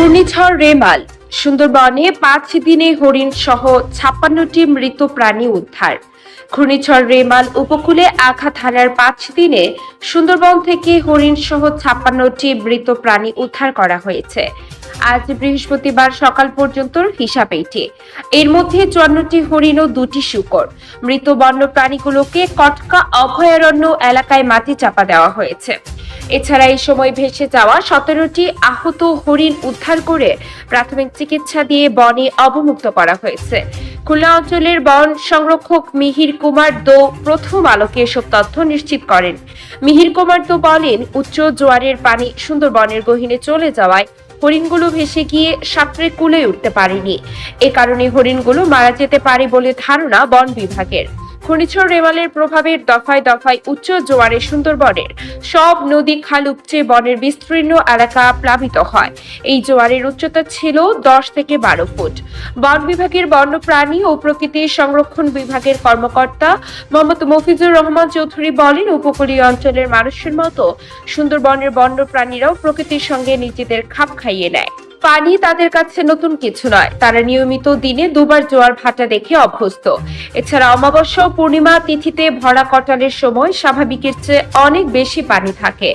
ঘূর্ণিঝড় রেমাল, সুন্দরবনে পাঁচ দিনে হরিণ সহ ছাপ্পান্নটি মৃত প্রাণী উদ্ধার। ঘূর্ণিঝড় রেমাল উপকূলে আঘাত হানার পাঁচ দিনে সুন্দরবন থেকে হরিণ সহ ছাপ্পান্নটি মৃত প্রাণী উদ্ধার করা হয়েছে। আজ বৃহস্পতিবার সকাল পর্যন্ত হিসাব এটি এর মধ্যে চুয়ান্নটি হরিণ ও দুটি শুকর। মৃত বন্য প্রাণীগুলোকে কটকা অভয়ারণ্য এলাকায় মাটি চাপা দেওয়া হয়েছে। এছাড়া এই সময় ভেসে যাওয়া সতেরোটি আহত হরিণ উদ্ধার করে প্রাথমিক চিকিৎসা দিয়ে বনে অবমুক্ত করা হয়েছে। খুলনা অঞ্চলের বন সংরক্ষক মিহির কুমার দো প্রথম আলোকে এসব তথ্য নিশ্চিত করেন। মিহির কুমার দো বলেন, উচ্চ জোয়ারের পানি সুন্দরবনের গহীনে চলে যাওয়ায় হরিণগুলো ভেসে গিয়ে সাঁতরে কুলে উঠতে পারেনি। এ কারণে হরিণগুলো মারা যেতে পারে বলে ধারণা বন বিভাগের। ঘূর্ণিঝড় রেমালের প্রভাবের দফায় দফায় উচ্চ জোয়ারে সুন্দরবনের সব নদী খাল উপচে বনের বিস্তীর্ণ এলাকা প্লাবিত হয়। এই জোয়ারের উচ্চতা ছিল দশ থেকে বারো ফুট। বন বিভাগের বন্যপ্রাণী ও প্রকৃতি সংরক্ষণ বিভাগের কর্মকর্তা মোহাম্মদ মফিজুর রহমান চৌধুরী বলেন, উপকূলীয় অঞ্চলের মানুষের মতো সুন্দরবনের বন্যপ্রাণীরাও প্রকৃতির সঙ্গে নিজেদের খাপ খাইয়ে নেয়। পানি তাদের কাছে নতুন কিছু নয়। তারা নিয়মিত দিনে দুবার জোয়ার ভাটা দেখে অভ্যস্ত। এছাড়া অমাবস্যা ও পূর্ণিমা তিথিতে ভরা কটালের সময় স্বাভাবিকের চেয়ে অনেক বেশি পানি থাকে।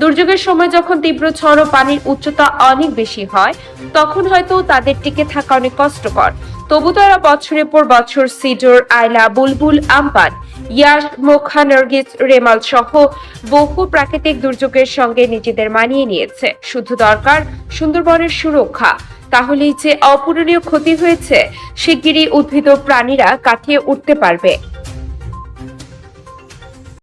দুর্যোগের সময় যখন তীব্র ঝড় ও পানির উচ্চতা অনেক বেশি হয়, তখন হয়তো তাদের টিকে থাকা অনেক কষ্টকর। তবু তারা বছরের পর বছর সিডর, আয়লা, বুলবুল আমপান ইয়াস মোখা রেমাল সহ বহু প্রাকৃতিক দুর্যোগের সঙ্গে নিজেদের মানিয়ে নিয়েছে। শুধু দরকার সুন্দরবনের সুরক্ষা। তাহলেই যে অপূরণীয় ক্ষতি হয়েছে, শিগগিরই উদ্ভিদ প্রাণীরা কাটিয়ে উঠতে পারবে।